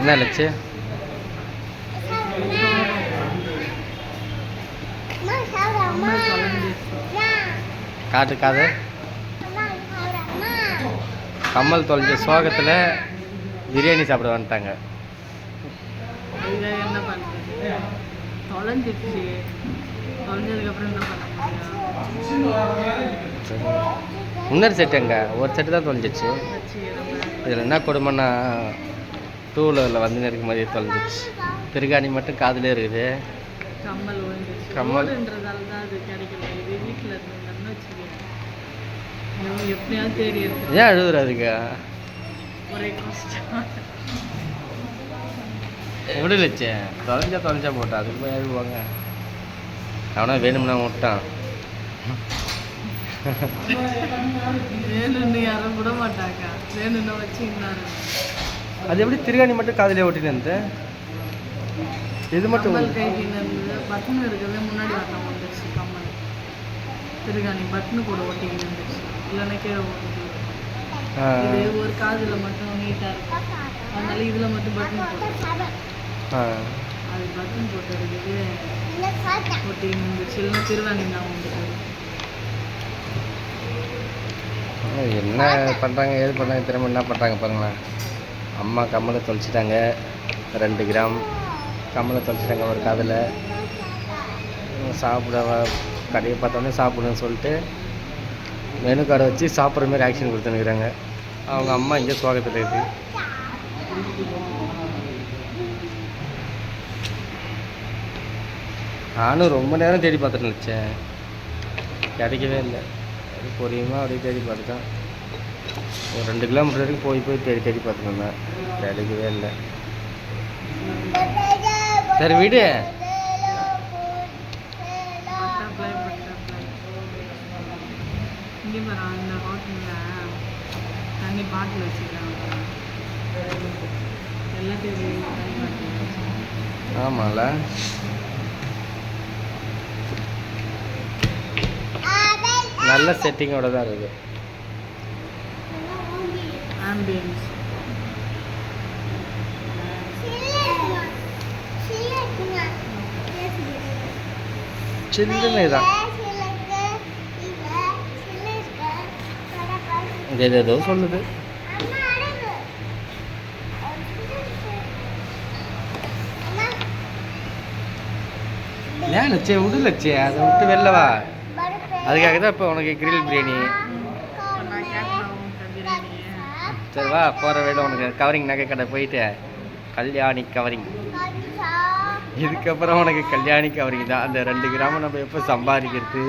என்ன லட்சு அம்மா காட்டு காது. கம்மல் தொலைஞ்ச சோகத்தில் பிரியாணி சாப்பிட வந்துட்டாங்க. இதை தொலைஞ்சிருச்சு. தொலைஞ்சதுக்கப்புறம் என்ன பண்ண முடியும்? இன்னொரு செட் எங்க. ஒரு செட்டு தான் தொலைஞ்சிச்சு. இதில் என்ன கொடுமைன்னா டூ வீலரில் வந்து இருக்கும் போதே தொலைஞ்சிச்சு. திருகாணி மட்டும் காதுலே இருக்குது. கம்மல் கம்மல். ஏன் அழுகுற அதுக்கு தொலைஞ்சா தொலைஞ்சா போட்டா அதுக்கு போய் அழுவாங்க அவனா வேணும்னா விட்டான் வேணும்னு யாரும் விட மாட்டாங்க வேணும்னு வச்சுக்கினாரு அது எப்படி திருகாணி மட்டும் காதுலயே ஓட்டிட்டு இருந்து இது மட்டும் பட்டன் இருக்கிறதே முன்னாடி வரலாம் வந்துருச்சு கம்மல். திருகாணி பட்டனு கூட ஒட்டிக்கிட்டு இருந்துச்சு. இல்லைன்னா கீழே ஓட்டிட்டு ஆ, இது ஒரு காதுல மட்டும் நீட்டாக இருக்கும் அதனால இதில் மட்டும் பட்டன் போட்டு ஆ. அது பட்டன் போட்டு இருக்குது ஒட்டிக்கின்னு இருந்துச்சு. இல்லைன்னா திருவாணி தான் வந்துருக்கு என்ன பண்ணுறாங்க ஏது பண்ணுறாங்க திரும்ப என்ன பண்ணுறாங்க பாருங்களேன். அம்மா கம்மலை தொலைச்சிட்டாங்க ரெண்டு கிராம் கம்மலை தொலைச்சிட்டாங்க ஒரு காதில். சாப்பிட கடையை பார்த்தோன்னே சாப்பிடுன்னு சொல்லிட்டு மெனு கார்டை வச்சு சாப்பிட்ற மாதிரி ஆக்ஷன் கொடுத்துனுக்குறாங்க அவங்க அம்மா இங்கே சோகத்தில் இருக்குது நானும் ரொம்ப நேரம் தேடி பார்த்துட்டு நினச்சேன் கிடைக்கவே இல்லை. பொரியுமா அப்படியே தேடி பார்த்துட்டேன் ஒரு ரெண்டு கிலோமீட்டர் வரைக்கும் போய் போய் தேடி தேடி பார்த்துருந்தேன் கிடைக்கவே இல்லை. சரி வீடு. பட்டர்ஃப்ளை தண்ணி பாட்டில் வச்சுருக்காங்க எல்லாத்தையும் ஆமாம்ல. நல்ல செட்டிங்கோட தான் இருக்குது. ஆம்பியன்ஸ் சில்லுன்னு தான் இது ஏதோ சொல்லுது. ஏன் லட்சே விடு லட்சே அதை விட்டு வெளில வா. அதுக்காக தான் இப்போ உனக்கு கிரில் பிரியாணி சரிவா சரி வா போகிற வழியில் உனக்கு. கவரிங் நகை கடை போயிட்டு கல்யாணி கவரிங் இதுக்கப்புறம் உனக்கு கல்யாணி கவரிங் தான். அந்த ரெண்டு கிராமம் நம்ம எப்போ சம்பாதிக்கிறது?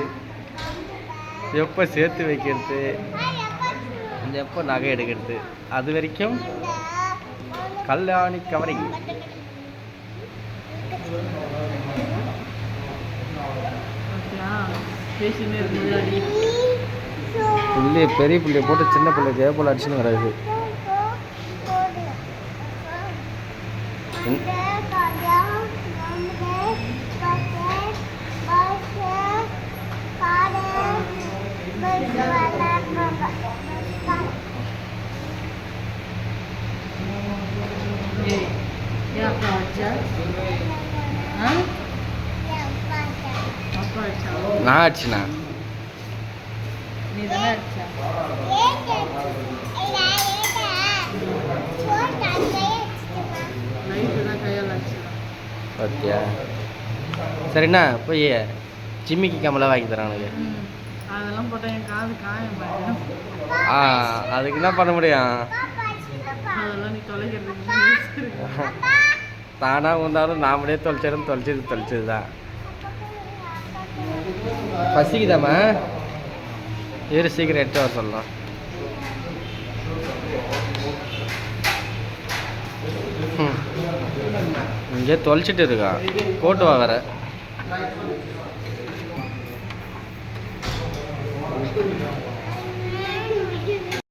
எப்போ சேர்த்து வைக்கிறது? எப்போ நகை எடுக்கிறது? அது வரைக்கும் கல்யாணி கவரிங் Yeah. பேசினே இருக்கும்போது அடி புள்ளைய பெரிய புள்ளைய போட்டு சின்ன பிள்ளை ஜெய போல அடிச்சுன்னு கிடக்குது ம். ஏய் ஏன் அப்பா வச்சா ஆ அப்பா வச்சா நான் அடிச்சுண்ணா ஓகே சரிண்ணா போய் ஜிம்மிக்கு கமலா வாங்கி தரேன் உனக்கு அதெல்லாம் போட்டால் என் காது காயம் ஆ அதுக்கு என்ன பண்ண முடியும் அதெல்லாம் நீ தானாக வந்தாலும் நாமளே தொலைச்சிடும் தொலைச்சது தொலைச்சது தான் பசிக்குதாம்மா? இரு சீக்கிரம் எடுத்து வர சொல்லலாம். இங்கே தொலைச்சிட்டு இருக்கா? போட்டு வா வேற